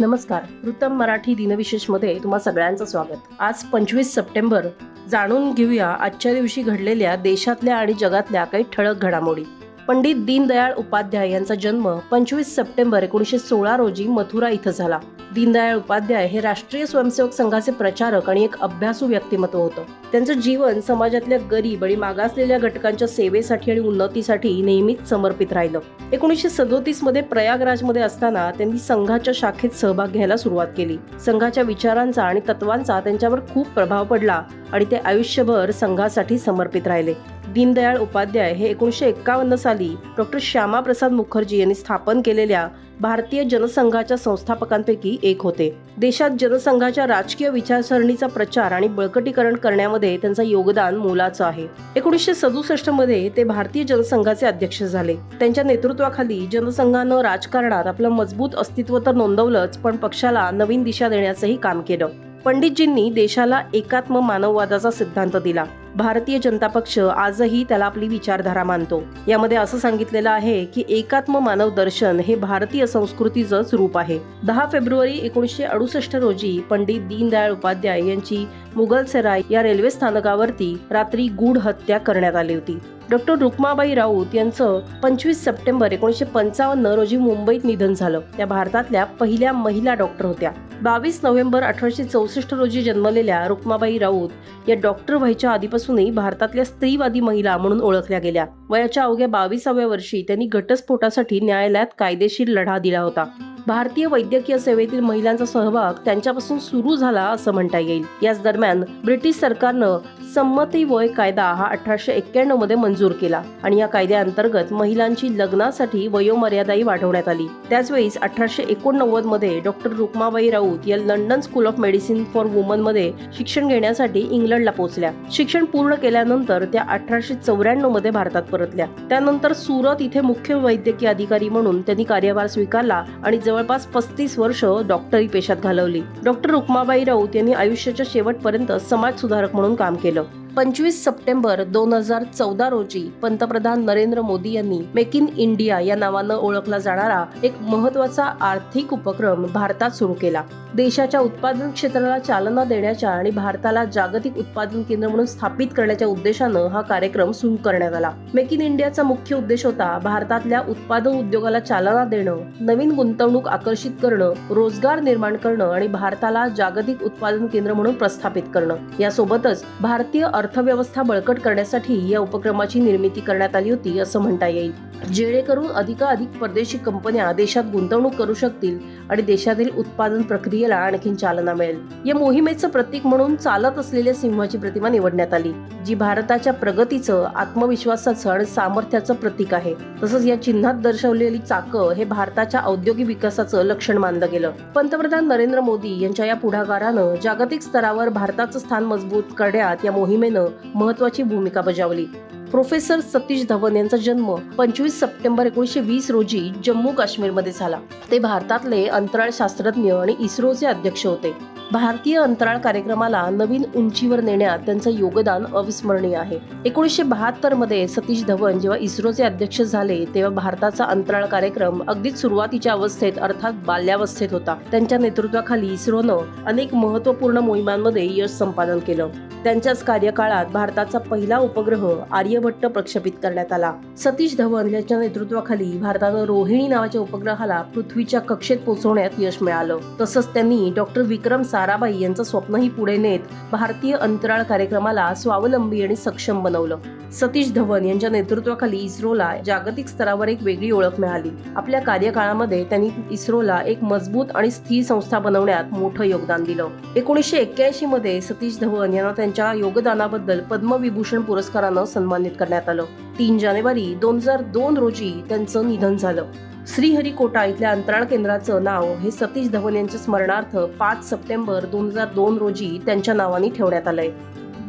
नमस्कार. वृत्तम मराठी दिनविशेषमध्ये तुम्हा सगळ्यांचं स्वागत. आज पंचवीस सप्टेंबर जाणून घेऊया आजच्या दिवशी घडलेल्या देशातल्या आणि जगातल्या काही ठळक घडामोडी. पंडित दीनदयाळ उपाध्याय यांचा जन्म पंचवीस सप्टेंबर एकोणीसशे सोळा रोजी मथुरा इथं झाला. दीनदयाळ उपाध्याय हे राष्ट्रीय स्वयंसेवक संघाचे प्रचारक आणि एक अभ्यासू व्यक्तिमत्व होतं. त्यांचं जीवन समाजातल्या गरीब आणि मागासलेल्या घटकांच्या सेवेसाठी आणि उन्नतीसाठी नेहमीच समर्पित राहिलं. एकोणीसशे सदोतीसमध्ये प्रयागराजमध्ये असताना त्यांनी संघाच्या शाखेत सहभाग घ्यायला सुरुवात केली. संघाच्या विचारांचा आणि तत्वांचा त्यांच्यावर खूप प्रभाव पडला आणि ते आयुष्यभर संघासाठी समर्पित राहिले. दीनदयाळ उपाध्याय हे एकोणीसशे एक्कावन्न साली डॉक्टर श्यामाप्रसाद मुखर्जी यांनी स्थापन केलेल्या भारतीय जनसंघाच्या संस्थापकांपैकी एक होते. देशात जनसंघाच्या राजकीय विचारसरणीचा प्रचार आणि बळकटीकरण करण्यामध्ये त्यांचा योगदान मोलाचं आहे. एकोणीसशे सदुसष्टमध्ये ते भारतीय जनसंघाचे अध्यक्ष झाले. त्यांच्या नेतृत्वाखाली जनसंघानं राजकारणात आपलं मजबूत अस्तित्व तर नोंदवलंच पण पक्षाला नवीन दिशा देण्याचंही काम केलं. पंडितजींनी देशाला एकात्म मानववादाचा सिद्धांत दिला. भारतीय जनता पक्ष आजही त्याला आपली विचारधारा मानतो. यामध्ये असं सांगितलेलं आहे की एकात्म मानव दर्शन हे भारतीय संस्कृतीचंच रूप आहे. दहा फेब्रुवारी एकोणीसशे अडुसष्ट रोजी पंडित दीनदयाळ उपाध्याय यांची मुघलसराय या रेल्वे स्थानकावरती रात्री गूढ हत्या करण्यात आली होती. डॉक्टर रुक्माबाई राऊत यांचं पंचवीस सप्टेंबर एकोणीसशे पंचावन्न रोजी मुंबईत निधन झालं. त्या भारतातल्या पहिल्या महिला डॉक्टर होत्या. बावीस नोव्हेंबर अठराशे चौसष्ट रोजी जन्मलेल्या रुक्माबाई राऊत या डॉक्टर व्हायच्या आधीपासूनही भारतातल्या स्त्रीवादी महिला म्हणून ओळखल्या गेल्या. वयाच्या अवघ्या बावीसाव्या वर्षी त्यांनी घटस्फोटासाठी न्यायालयात कायदेशीर लढा दिला होता. भारतीय वैद्यकीय सेवेतील महिलांचा सहभाग त्यांच्यापासून सुरू झाला असं म्हणता येईल. याच दरम्यान ब्रिटिश सरकारनं संमती वय कायदा हा अठराशे एक्क्याण्णवमध्ये मंजूर केला आणि या कायद्याअंतर्गत महिलांची लग्नासाठी वयोमर्यादाही वाढवण्यात आली. त्याचवेळी अठराशे एकोणनव्वदमध्ये डॉक्टर रुक्माबाई राऊत या London school of medicine for वुमनमध्ये शिक्षण घेण्यासाठी इंग्लंडला पोहोचल्या. शिक्षण पूर्ण केल्यानंतर त्या अठराशे चौऱ्याण्णवमध्ये भारतात परतल्या. त्यानंतर सुरत इथे मुख्य वैद्यकीय अधिकारी म्हणून त्यांनी कार्यभार स्वीकारला आणि जवळ जवळपास पस्तीस वर्ष डॉक्टरी पेशात घालवली. डॉक्टर रुक्माबाई राऊत यांनी आयुष्याच्या शेवटपर्यंत समाज सुधारक म्हणून काम केलं. पंचवीस सप्टेंबर दोन हजार चौदा रोजी पंतप्रधान नरेंद्र मोदी यांनी मेक इन इंडिया या नावानं ओळखला जाणारा एक महत्त्वाचा आर्थिक उपक्रम भारतात सुरू केला. देशाच्या उत्पादन क्षेत्राला चालना देण्याच्या आणि भारताला जागतिक उत्पादन केंद्र म्हणून स्थापित करण्याच्या उद्देशानं हा कार्यक्रम सुरू करण्यात आला. मेक इन इंडियाचा मुख्य उद्देश होता भारतातल्या उत्पादन उद्योगाला चालना देणं नवीन गुंतवणूक आकर्षित करणं रोजगार निर्माण करणं आणि भारताला जागतिक उत्पादन केंद्र म्हणून प्रस्थापित करणं. यासोबतच भारतीय अर्थव्यवस्था बळकट करण्यासाठी या उपक्रमाची निर्मिती करण्यात आली होती असं म्हणता येईल. जेणेकरून अधिकाधिक परदेशी कंपन्या देशात गुंतवणूक करू शकतील आणि देशातील उत्पादन प्रक्रियेला आणखी चालना मिळेल. या मोहिमेचं प्रतीक म्हणून चालत असलेल्या सिंहाची प्रतिमा निवडण्यात आली जी भारताच्या प्रगतीचं आत्मविश्वासाचं आणि सामर्थ्याचं प्रतीक आहे. तसंच या चिन्हात दर्शवलेली चाकं हे भारताच्या औद्योगिक विकासाचं लक्षण मानलं गेलं. पंतप्रधान नरेंद्र मोदी यांच्या या पुढाकारानं जागतिक स्तरावर भारताचं स्थान मजबूत करण्यात या मोहिमेनं महत्वाची भूमिका बजावली. प्रोफेसर सतीश धवन यांचा जन्म पंचवीस सप्टेंबर एकोणीसशे वीस रोजी जम्मू काश्मीरमध्ये झाला. ते भारतातले अंतराळ शास्त्रज्ञ आणि इस्रोचे अध्यक्ष होते. भारतीय अंतराळ कार्यक्रमाला नवीन उंचीवर नेण्यात त्यांचं योगदान अविस्मरणीय आहे. एकोणीसशे बहात्तरमध्ये सतीश धवन जेव्हा इस्रोचे अध्यक्ष झाले तेव्हा भारताचा अंतराळ कार्यक्रम अगदीच सुरुवातीच्या अवस्थेत अर्थात बाल्यावस्थेत होता. त्यांच्या नेतृत्वाखाली इस्रोनं अनेक महत्त्वपूर्ण मोहिमांमध्ये यश संपादन केलं. त्यांच्याच कार्यकाळात भारताचा पहिला उपग्रह आर्यभट्ट प्रक्षेपित करण्यात आला. सतीश धवन यांच्या नेतृत्वाखाली भारतानं रोहिणी नावाच्या उपग्रहाला पृथ्वीच्या कक्षेत पोहोचवण्यात यश मिळालं. तसंच त्यांनी डॉक्टर विक्रम साराभाई यांचं स्वप्नही पुढे नेत भारतीय अंतराळ कार्यक्रमाला स्वावलंबी आणि सक्षम बनवलं. सतीश धवन यांच्या नेतृत्वाखाली इस्रोला जागतिक स्तरावर एक वेगळी ओळख मिळाली. आपल्या कार्यकाळामध्ये त्यांनी इस्रोला एक मजबूत आणि स्थिर संस्था बनवण्यात मोठं योगदान दिलं. एकोणीसशे एक्क्याऐंशी मध्ये सतीश धवन यांना त्यांच्या योगदानाबद्दल पद्मविभूषण पुरस्कारानं सन्मानित करण्यात आलं. तीन जानेवारी दोन हजार दोन रोजी त्यांचं निधन झालं. श्रीहरिकोटा इथल्या अंतराळ केंद्राचं नाव हे सतीश धवन यांच्या स्मरणार्थ पाच सप्टेंबर दोन हजार दोन रोजी त्यांच्या नावाने ठेवण्यात आलंय.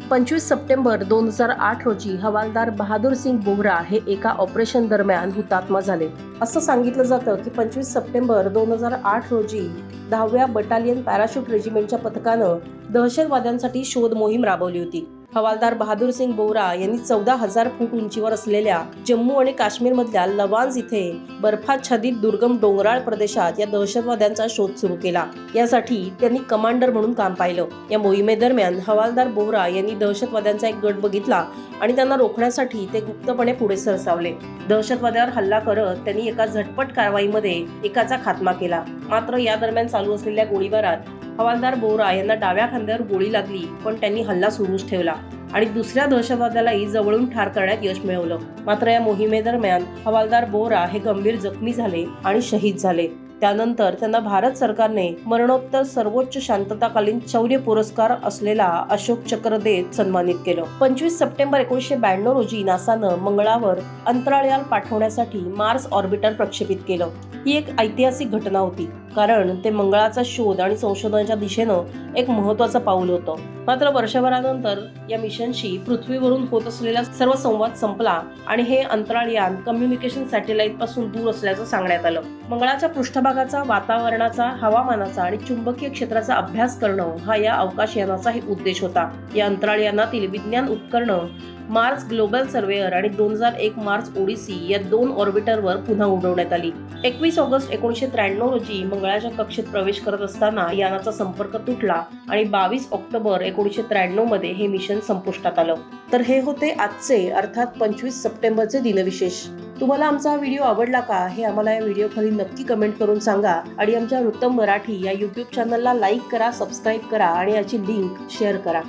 पंचवीस सप्टेंबर दोन हजार आठ रोजी हवालदार बहादूर सिंग बोहरा हे एका ऑपरेशन दरम्यान हुतात्मा झाले. असं सांगितलं जातं की पंचवीस सप्टेंबर दोन हजार आठ रोजी दहाव्या बटालियन पॅराशूट रेजिमेंटच्या पथकानं दहशतवाद्यांसाठी शोध मोहीम राबवली होती. हवालदार बहादूर सिंग बोरा यांनी चौदा हजार फूट उंचीवर असलेल्या जम्मू आणि काश्मीरमधल्या लवान्स इथे बर्फाच्छादित दुर्गम डोंगराळ प्रदेशात या दहशतवाद्यांचा शोध सुरू केला. यासाठी त्यांनी कमांडर म्हणून काम पाहिलं. या मोहिमेदरम्यान हवालदार बोहरा यांनी दहशतवाद्यांचा एक गट बघितला आणि त्यांना रोखण्यासाठी ते गुप्तपणे पुढे सरसावले. दहशतवाद्यावर हल्ला करत त्यांनी एका झटपट कारवाईमध्ये एकाचा खात्मा केला. मात्र या दरम्यान चालू असलेल्या गोळीबारात हवालदार बोरा यांना डाव्या खांद्यावर गोळी लागली पण त्यांनी हल्ला सुरूच ठेवला आणि दुसऱ्या दहशतवाद्यालाही जवळून ठार करण्यात यश मिळवलं. मात्र या मोहिमेदरम्यान हवालदार बोरा हे गंभीर जखमी झाले आणि शहीद झाले. त्यानंतर त्यांना भारत सरकारने मरणोत्तर सर्वोच्च शांतताकालीन शौर्य पुरस्कार असलेला अशोक चक्र देत सन्मानित केलं. पंचवीस सप्टेंबर एकोणीसशे ब्याण्णव रोजी नासानं मंगळावर अंतराळयान पाठवण्यासाठी मार्स ऑर्बिटर प्रक्षेपित केलं. ही एक ऐतिहासिक घटना होती. कारण ते मंगळाचा शोध आणि संशोधनाच्या दिशेनं एक महत्वाचं पाऊल होतं. मात्र वर्षभरानंतर या मिशनशी पृथ्वीवरून होत असलेला सर्व संवाद संपला आणि हे अंतराळयान कम्युनिकेशन सॅटेलाइटपासून दूर असल्याचं सांगण्यात आलं. मंगळाच्या पृष्ठभागाचा वातावरणाचा हवामानाचा आणि चुंबकीय क्षेत्राचा अभ्यास करणं हा या अवकाशयानाचाही उद्देश होता. या अंतराळयानातील विज्ञान उपकरणं मार्स ग्लोबल सर्वेअर आणि दोन हजार एक मार्स ओडिसी या दोन ऑर्बिटरवर पुन्हा उडवण्यात आली. एकवीस ऑगस्ट एकोणीसशे त्र्याण्णव रोजी मंगळाच्या कक्षेत प्रवेश करत असताना यानाचा संपर्क तुटला आणि बावीस ऑक्टोबर एकोणीसशे त्र्याण्णवमध्ये हे मिशन संपुष्टात आलं. तर हे होते आजचे अर्थात पंचवीस सप्टेंबरचे दिनविशेष. तुम्हाला आमचा हा व्हिडिओ आवडला का? हे आम्हाला या व्हिडिओ खाली नक्की कमेंट करून सांगा. आणि आमच्या वृत्तम मराठी या युट्यूब चॅनलला लाईक करा सबस्क्राईब करा आणि याची लिंक शेअर करा.